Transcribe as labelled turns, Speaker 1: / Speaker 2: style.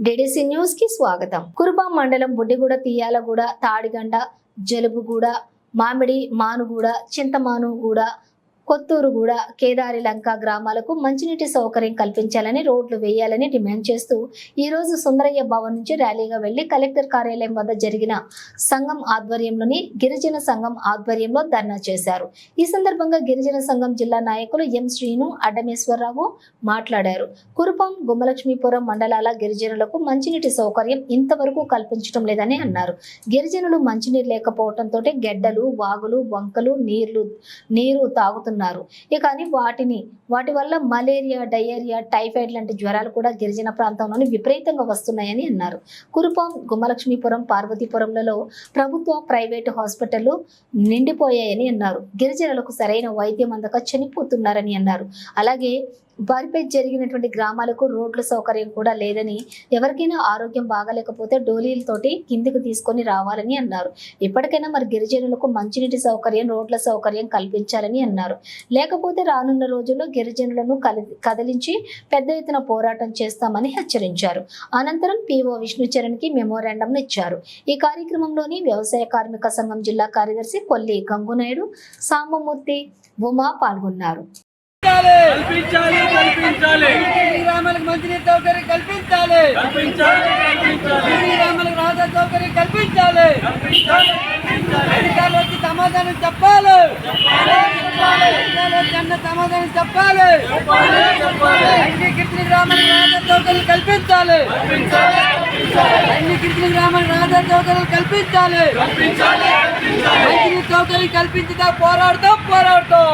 Speaker 1: DDC న్యూస్కి స్వాగతం. కురుబా మండలం బుడ్డిగూడ తీయాలగూడ తాడిగండ జలుబుగూడ మామిడి మానుగూడ చింతమానుగూడ కొత్తూరుగూడ కేదారి లంక గ్రామాలకు మంచినీటి సౌకర్యం కల్పించాలని రోడ్లు వేయాలని డిమాండ్ చేస్తూ ఈ రోజు సుందరయ్య భవన్ నుంచి ర్యాలీగా వెళ్ళి కలెక్టర్ కార్యాలయం వద్ద జరిగిన సంఘం ఆధ్వర్యంలోని గిరిజన సంఘం ఆధ్వర్యంలో ధర్నా చేశారు. ఈ సందర్భంగా గిరిజన సంఘం జిల్లా నాయకులు ఎం శ్రీను అడ్డమేశ్వరరావు మాట్లాడారు. కురుపం గుమ్మలక్ష్మీపురం మండలాల గిరిజనులకు మంచినీటి సౌకర్యం ఇంతవరకు కల్పించడం లేదని అన్నారు. గిరిజనులు మంచినీరు లేకపోవడంతో గెడ్డలు వాగులు వంకలు నీళ్ళు నీరు తాగుతున్నారు ఇక అని వాటిని వాటి వల్ల మలేరియా డయేరియా టైఫాయిడ్ లాంటి జ్వరాలు కూడా గిరిజన ప్రాంతంలోని విపరీతంగా వస్తున్నాయని అన్నారు. కురుపాం గుమ్మలక్ష్మీపురం పార్వతీపురంలలో ప్రభుత్వ ప్రైవేటు హాస్పిటళ్ళు నిండిపోయాయని అన్నారు. గిరిజనులకు సరైన వైద్యం అందక చనిపోతున్నారని అన్నారు. అలాగే వారిపై జరిగినటువంటి గ్రామాలకు రోడ్ల సౌకర్యం కూడా లేదని ఎవరికైనా ఆరోగ్యం బాగాలేకపోతే డోలీలతోటి కిందికి తీసుకొని రావాలని అన్నారు. ఇప్పటికైనా మరి గిరిజనులకు మంచినీటి సౌకర్యం రోడ్ల సౌకర్యం కల్పించాలని అన్నారు. లేకపోతే రానున్న రోజుల్లో గిరిజనులను కలి కదిలించి పెద్ద ఎత్తున పోరాటం చేస్తామని హెచ్చరించారు. అనంతరం పిఓ విష్ణుచరణ్కి మెమోరాండం ఇచ్చారు. ఈ కార్యక్రమంలోని వ్యవసాయ కార్మిక సంఘం జిల్లా కార్యదర్శి కొల్లి గంగునాయుడు సాంబమూర్తి ఉమా పాల్గొన్నారు
Speaker 2: కల్పించాలి కల్పించాలి
Speaker 3: ఈ గ్రామాలకు మంచినీటి సౌకర్యం కల్పించాలి సౌకర్యం కల్పించాలి.
Speaker 2: కల్పించాలి
Speaker 3: అధికారులు వచ్చి సమాధానం చెప్పాలి. అన్న సమాధానం చెప్పాలి. అన్ని గిరిజన గ్రామాలకు రహదారి సౌకర్యం కల్పించాలి. అన్ని గిరిజన గ్రామాలకు రహదారి సౌకర్యం కల్పించాలి. మంచినీటి సౌకర్యం కల్పించుతా పోరాడుతాం పోరాడుతాం.